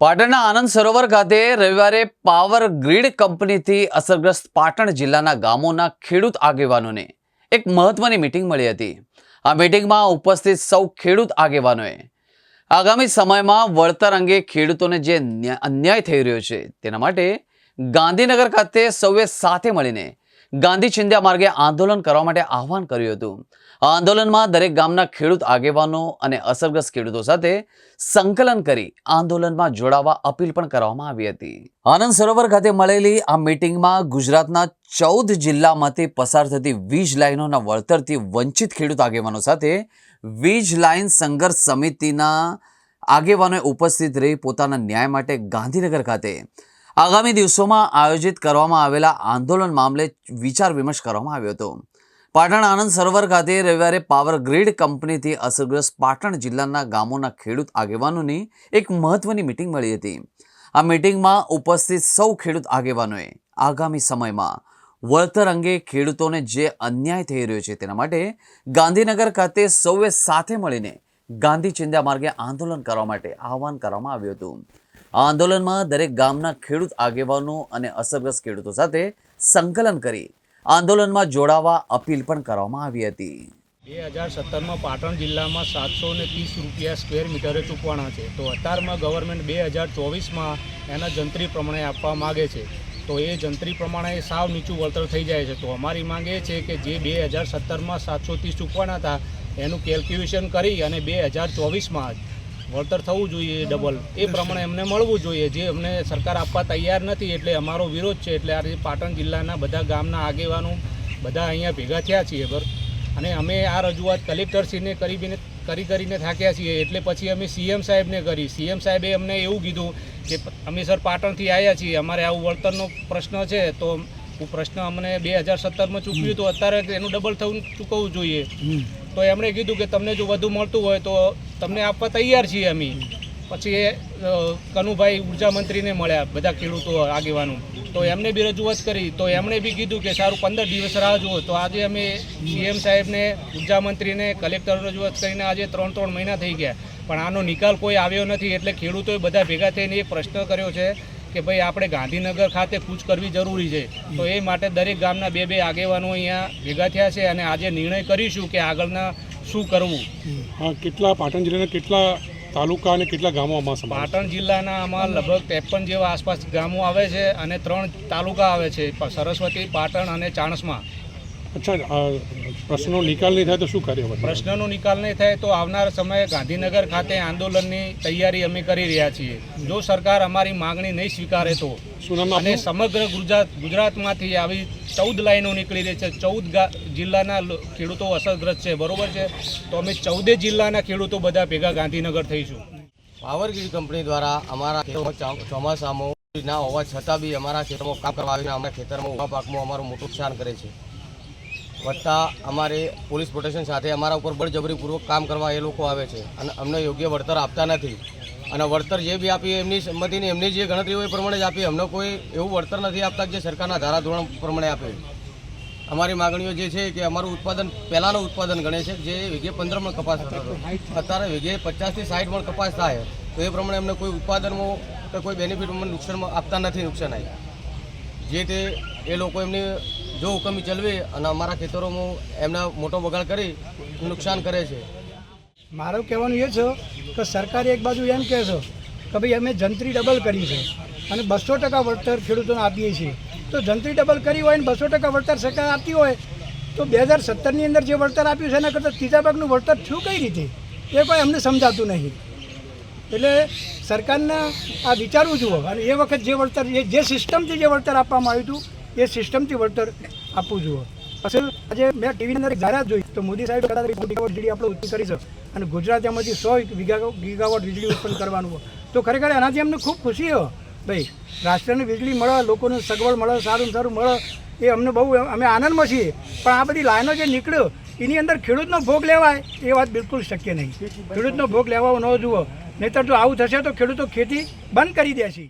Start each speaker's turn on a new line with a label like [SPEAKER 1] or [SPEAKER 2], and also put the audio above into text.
[SPEAKER 1] પાટણના આનંદ સરોવર ખાતે રવિવારે પાવર ગ્રીડ કંપનીથી અસરગ્રસ્ત પાટણ જિલ્લાના ગામોના ખેડૂત આગેવાનોને એક મહત્વની મીટિંગ મળી હતી. આ મીટિંગમાં ઉપસ્થિત સૌ ખેડૂત આગેવાનોએ આગામી સમયમાં વળતર અંગે ખેડૂતોને જે ન્યા- અન્યાય થઈ રહ્યો છે તેના માટે ગાંધીનગર ખાતે સૌએ સાથે મળીને ગાંધી ચિંધ્યા માર્ગે આંદોલન કરવા માટે આહવાન કર્યું હતું. આ આંદોલનમાં દરેક ગામના ખેડૂત આગેવાનો અને અસરગ્રસ્ત ખેડૂતો સાથે સંકલન કરી આંદોલનમાં જોડાવા અપીલ પણ કરવામાં આવી હતી. આનંદ સરોવર ખાતે મળેલી આ મિટિંગમાં ગુજરાતના ચૌદ જિલ્લામાંથી પસાર થતી વીજ લાઇનોના વળતરથી વંચિત ખેડૂત આગેવાનો સાથે વીજ લાઇન સંઘર્ષ સમિતિના આગેવાનોએ ઉપસ્થિત રહી પોતાના ન્યાય માટે ગાંધીનગર ખાતે આગામી દિવસોમાં આયોજિત કરવામાં આવેલા આંદોલન મામલે વિચાર વિમર્શ કરવામાં આવ્યો હતો. પાટણ આનંદ સરોવર ખાતે રવિવારે પાવર ગ્રીડ કંપનીથી અસરગ્રસ્ત પાટણ જિલ્લાના ગામોના ખેડૂત આગેવાનોની એક મહત્વની મિટિંગ મળી હતી. આ મિટિંગમાં ઉપસ્થિત સૌ ખેડૂત આગેવાનોએ આગામી સમયમાં વળતર અંગે ખેડૂતોને જે અન્યાય થઈ રહ્યો છે તેના માટે ગાંધીનગર ખાતે સૌએ સાથે મળીને ગાંધી ચિંધ્યા માર્ગે આંદોલન કરવા માટે આહવાન કરવામાં આવ્યું હતું. આ આંદોલનમાં દરેક ગામના ખેડૂત આગેવાનો અને અસરગ્રસ્ત ખેડૂતો સાથે સંકલન કરી આંદોલનમાં જોડાવા અપીલ પણ કરવામાં આવી હતી.
[SPEAKER 2] બે હજાર સત્તરમાં પાટણ જિલ્લામાં સાતસો ને ત્રીસ રૂપિયા સ્ક્વેર મીટરે ચૂકવાના છે. તો અત્યારમાં ગવર્મેન્ટ બે હજાર ચોવીસમાં એના જંત્રી પ્રમાણે આપવા માગે છે. તો એ જંત્રી પ્રમાણે સાવ નીચું વળતર થઈ જાય છે. તો અમારી માંગ એ છે કે જે બે હજાર સત્તરમાં સાતસો ત્રીસ ચૂકવાના હતા, એનું કેલ્ક્યુલેશન કરી અને બે હજાર ચોવીસમાં વળતર થવું જોઈએ ડબલ. એ પ્રમાણે અમને મળવું જોઈએ. જે અમને સરકાર આપવા તૈયાર નથી એટલે અમારો વિરોધ છે. એટલે આજે પાટણ જિલ્લાના બધા ગામના આગેવાનો બધા અહીંયા ભેગા થયા છીએ બરાબર અને અમે આ રજૂઆત કલેક્ટરશ્રીને કરીને કરી કરીને થાક્યા છીએ. એટલે પછી અમે સીએમ સાહેબને કરી. સીએમ સાહેબે અમને એવું કીધું કે અમે સર પાટણથી આવ્યા છીએ. અમારે આવું વળતરનો પ્રશ્ન છે. તો હું પ્રશ્ન અમને બે હજાર સત્તરમાં ચૂકવ્યું તો અત્યારે એનું ડબલ થવું ચૂકવવું જોઈએ. તો એમણે કીધું કે તમને જો વધુ મળતું હોય તો તમને આપવા તૈયાર છીએ અમે. પછી એ કનુભાઈ ઊર્જા મંત્રીને મળ્યા બધા ખેડૂતો આગેવાનો. તો એમને બી રજૂઆત કરી. તો એમણે બી કીધું કે સારું પંદર દિવસ રાહ જુઓ. તો આજે અમે સીએમ સાહેબને, ઊર્જા મંત્રીને, કલેક્ટર રજૂઆત કરીને આજે ત્રણ ત્રણ મહિના થઈ ગયા. પણ આનો નિકાલ કોઈ આવ્યો નથી. એટલે ખેડૂતોએ બધા ભેગા થઈને એક પ્રશ્ન કર્યો છે કે ભાઈ આપણે ગાંધીનગર ખાતે કૂચ કરવી જરૂરી છે. તો એ માટે દરેક ગામના બે બે આગેવાનો અહીંયા ભેગા થયા છે અને આજે નિર્ણય કરીશું કે આગળના શું કરવું?
[SPEAKER 3] હા કેટલા પાટણ જિલ્લાના કેટલા તાલુકા અને કેટલા ગામો આમાં
[SPEAKER 2] પાટણ જિલ્લાના આમાં લગભગ ત્રેપન જેવા આસપાસ ગામો આવે છે અને ત્રણ તાલુકા આવે છે સરસ્વતી પાટણ અને ચાણસમાં.
[SPEAKER 3] અચ્છા પ્રશ્નનો નિકાલ નહીં થાય તો શું કાર્ય
[SPEAKER 2] પ્રશ્નનો નિકાલ નહીં થાય તો આવનાર સમયે ગાંધીનગર ખાતે આંદોલનની તૈયારી અમે કરી રહ્યા છીએ. જો સરકાર અમારી માંગણી નહીં સ્વીકારે તો
[SPEAKER 3] શું
[SPEAKER 2] અને સમગ્ર ગુજરાત ગુજરાતમાંથી આવી ચૌદ લાઈનો નીકળી રહી છે. ચૌદ જિલ્લાના ખેડૂતો અસરગ્રસ્ત છે. બરોબર છે? તો અમે ચૌદે જિલ્લાના ખેડૂતો બધા ભેગા ગાંધીનગર થઈશું.
[SPEAKER 4] પાવર ગ્રીડ કંપની દ્વારા અમારા ચોમાસામાં ના હોવા છતાં બી અમારા ખેતરમાં કામ કરવા આવીને અમારા ખેતરમાં ઊભા પાકમાં અમારું મોટું નુકસાન કરે છે. વત્તા અમારે પોલીસ પ્રોટેક્શન સાથે અમારા ઉપર બળજબરીપૂર્વક કામ કરવા એ લોકો આવે છે. અને અમને યોગ્ય વળતર આપતા નથી. અને વળતર જે બી આપીએ એમની સંમતિની એમની જે ગણતરી હોય એ પ્રમાણે જ આપીએ. અમને કોઈ એવું વળતર નથી આપતા જે સરકારના ધારાધોરણ પ્રમાણે આપે. અમારી માગણીઓ જે છે કે અમારું ઉત્પાદન, પહેલાંનું ઉત્પાદન ગણે છે. જે વીઘે પંદર મણ કપાસ થતો અત્યારે વીઘે પચાસથી સાઠ મણ કપાસ થાય. તો એ પ્રમાણે અમને કોઈ ઉત્પાદનમાં કે કોઈ બેનિફિટ અમને નુકસાનમાં આપતા નથી નુકસાન આવી જે તે એ લોકો એમની જો હુકમી ચલવે અને અમારા ખેતરોમાં એમના મોટો બગાડ કરી નુકસાન કરે છે.
[SPEAKER 5] મારું કહેવાનું એ છે કે સરકારે એક બાજુ એમ કહે છે કે ભાઈ અમે જંત્રી ડબલ કરી છે અને બસો ટકા વળતર ખેડૂતોને આપીએ છીએ. તો જંત્રી ડબલ કરી હોય ને બસો ટકા વળતર સરકાર આપતી હોય તો બે હજાર સત્તરની અંદર જે વળતર આપ્યું છે એના કરતાં ત્રીજા ભાગનું વળતર થયું કઈ રીતે? એ કોઈ અમને સમજાતું નહીં. એટલે સરકારને આ વિચારવું જુઓ. અને એ વખત જે વળતર જે સિસ્ટમથી જે વળતર આપવામાં આવ્યું હતું એ સિસ્ટમથી વળતર આપવું જુઓ પછી આજે મેં ટીવીની અંદર એક જાહેરાત જોઈ, તો મોદી સાહેબ કદાચ ગીગાવોટ વીજળી આપણે ઉત્પન્ન કરી છે અને ગુજરાત એમાંથી સો ગીગા ગીગાવોટ વીજળી ઉત્પન્ન કરવાનું તો ખરેખર એનાથી અમને ખૂબ ખુશી હોય ભાઈ, રાષ્ટ્રને વીજળી મળે, લોકોને સગવડ મળે, સારું સારું મળે, એ અમને બહુ અમે આનંદમાં છીએ. પણ આ બધી લાઈનો જે નીકળ્યો, એની અંદર ખેડૂતનો ભોગ લેવાય, એ વાત બિલકુલ શક્ય નહીં. ખેડૂતનો ભોગ લેવાઓ ન જુઓ. નહીંતર જો આવું થશે તો ખેડૂતો ખેતી બંધ કરી દે છે